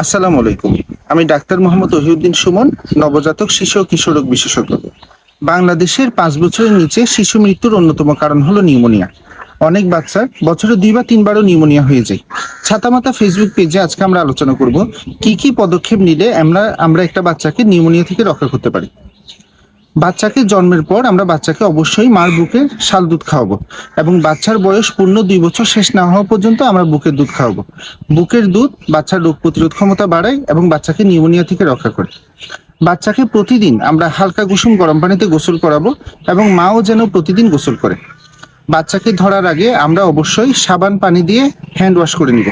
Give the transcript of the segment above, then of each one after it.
আসসালামু আলাইকুম। আমি ডাক্তার মোহাম্মদ ওহিউদ্দিন সুমন, নবজাতক শিশু ও কিশোর রোগ বিশেষজ্ঞ। বাংলাদেশের পাঁচ বছরের নিচে শিশু মৃত্যুর অন্যতম কারণ হলো নিউমোনিয়া। অনেক বাচ্চা বছরে দুই বা তিনবারও নিউমোনিয়া হয়ে যায়। ছাতামাতা ফেসবুক পেজে আজকে আমরা আলোচনা করব, কি কি পদক্ষেপ নিলে আমরা আমরা একটা বাচ্চাকে নিউমোনিয়া থেকে রক্ষা করতে পারি। বাচ্চাকে জন্মের পর আমরা বাচ্চাকে অবশ্যই মার বুকে শাল দুধ খাওয়াবো এবং বাচ্চার বয়স পূর্ণ দুই বছর শেষ না হওয়া পর্যন্ত আমরা বুকের দুধ খাওয়াবো। বুকের দুধ বাচ্চার রোগ প্রতিরোধ ক্ষমতা বাড়ায় এবং বাচ্চাকে নিউমোনিয়া থেকে রক্ষা করে। বাচ্চাকে প্রতিদিন আমরা হালকা কুসুম গরম পানিতে গোসল করাবো এবং মাও যেন প্রতিদিন গোসল করে। বাচ্চাকে ধরার আগে আমরা অবশ্যই সাবান পানি দিয়ে হ্যান্ড ওয়াশ করে নিব।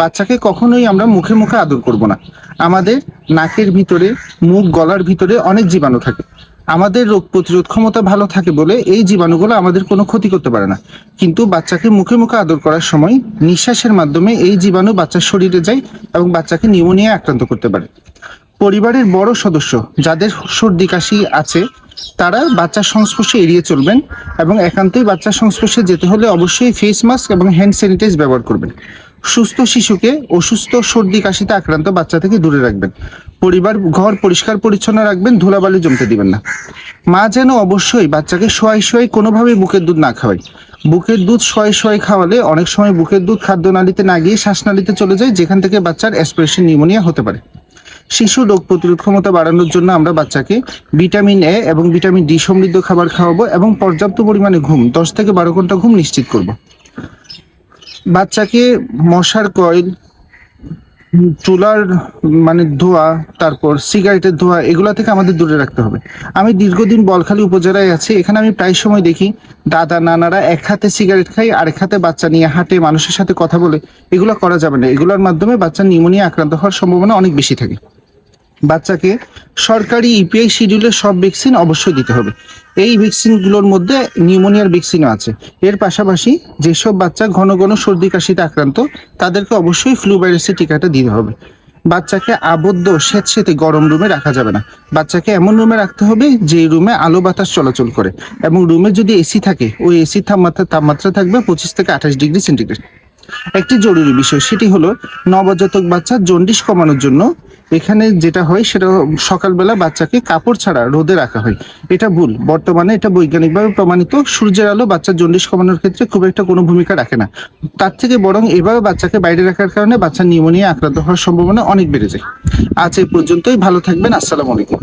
বাচ্চাকে কখনোই আমরা মুখে মুখে আদর করব না। আমাদের নাকের ভিতরে, মুখ, গলার ভিতরে অনেক জীবাণু থাকে। আমাদের রোগ প্রতিরোধ ক্ষমতা ভালো থাকে বলে এই জীবাণুগুলো আমাদের কোনো ক্ষতি করতে পারে না। কিন্তু বাচ্চাকে মুখে মুখে আদর করার সময় নিঃশ্বাসের মাধ্যমে এই জীবাণু বাচ্চার শরীরে যায় এবং বাচ্চাকে নিউমোনিয়া আক্রান্ত করতে পারে। পরিবারের বড় সদস্য যাদের সর্দি, কাশি আছে, তারা বাচ্চার সংস্পর্শে এড়িয়ে চলবেন এবং একান্তই বাচ্চার সংস্পর্শে যেতে হলে অবশ্যই ফেস মাস্ক এবং হ্যান্ড স্যানিটাইজ ব্যবহার করবেন। সুস্থ শিশুকে অসুস্থ, সর্দি, কাশিতে আক্রান্ত বাচ্চা থেকে দূরে রাখবেন। পরিবার, ঘর পরিষ্কার পরিচ্ছন্ন রাখবেন, ধুলাবালি জমতে দিবেন না। মা যেন অবশ্যই বাচ্চাকে শোয়াই শোয়াই কোনোভাবেই বুকের দুধ না খাওয়ায়। বুকের দুধ শোয়াই শোয়াই খাওয়ালে অনেক সময় বুকের দুধ খাদ্যনালীতে না গিয়ে শ্বাসনালীতে চলে যায়, যেখান থেকে বাচ্চার অ্যাসপিরেশন নিউমোনিয়া হতে পারে। শিশু রোগ প্রতিরোধ ক্ষমতা বাড়ানোর জন্য আমরা বাচ্চাকে ভিটামিন এ এবং ভিটামিন ডি সমৃদ্ধ খাবার খাওয়াবো এবং পর্যাপ্ত পরিমাণে ঘুম, দশ থেকে বারো ঘণ্টা ঘুম নিশ্চিত করব। বাচ্চাকে মশার কয়েল চুলার মানে ধোয়া, তারপর সিগারেটের ধোয়া, এগুলা থেকে আমাদের দূরে রাখতে হবে। আমি দীর্ঘদিন বলখালী উপজেলায় আছি, এখানে আমি প্রায় সময় দেখি দাদা, নানারা এক হাতে সিগারেট খাই আরেক হাতে বাচ্চা নিয়ে হাঁটে, মানুষের সাথে কথা বলে। এগুলো করা যাবে না। এগুলোর মাধ্যমে বাচ্চা নিউমোনিয়া আক্রান্ত হওয়ার সম্ভাবনা অনেক বেশি থাকে। বাচ্চাকে সরকারি ইপিআই শিডিউলের সব ভ্যাকসিন অবশ্যই দিতে হবে। এই ভ্যাকসিনগুলোর মধ্যে নিউমোনিয়ার ভ্যাকসিনও আছে। এর পাশাপাশি যেসব বাচ্চা ঘন ঘন সর্দি, কাশিতে আক্রান্ত, তাদেরকে অবশ্যই ফ্লু ভাইরাসের টিকাটা দিতে হবে। বাচ্চাকে আবদ্ধ স্যাঁতস্যাঁতে গরম রুমে রাখা যাবে না। বাচ্চাকে এমন রুমে রাখতে হবে যে রুমে আলো বাতাস চলাচল করে। এবং রুমে যদি এসি থাকে, ওই এসির তাপমাত্রা তাপমাত্রা থাকবে পঁচিশ থেকে আঠাশ ডিগ্রি সেন্টিগ্রেড একটি জরুরি বিষয়, সেটি হলো নবজাতক বাচ্চার জন্ডিস কমানোর জন্য এখানে যেটা হয় সেটা সকালবেলা বাচ্চাকে কাপড় ছাড়া রোদে রাখা হয়। এটা ভুল। বর্তমানে এটা বৈজ্ঞানিকভাবে প্রমাণিত। সূর্যের আলো বাচ্চার জন্ডিস কমানোর ক্ষেত্রে খুব একটা কোনো ভূমিকা রাখে না। তার থেকে বরং এভাবে বাচ্চাকে বাইরে রাখার কারণে বাচ্চার নিউমোনিয়া আক্রান্ত হওয়ার সম্ভাবনা অনেক বেড়ে যায়। আজ এই পর্যন্তই। ভালো থাকবেন। আসসালামু আলাইকুম।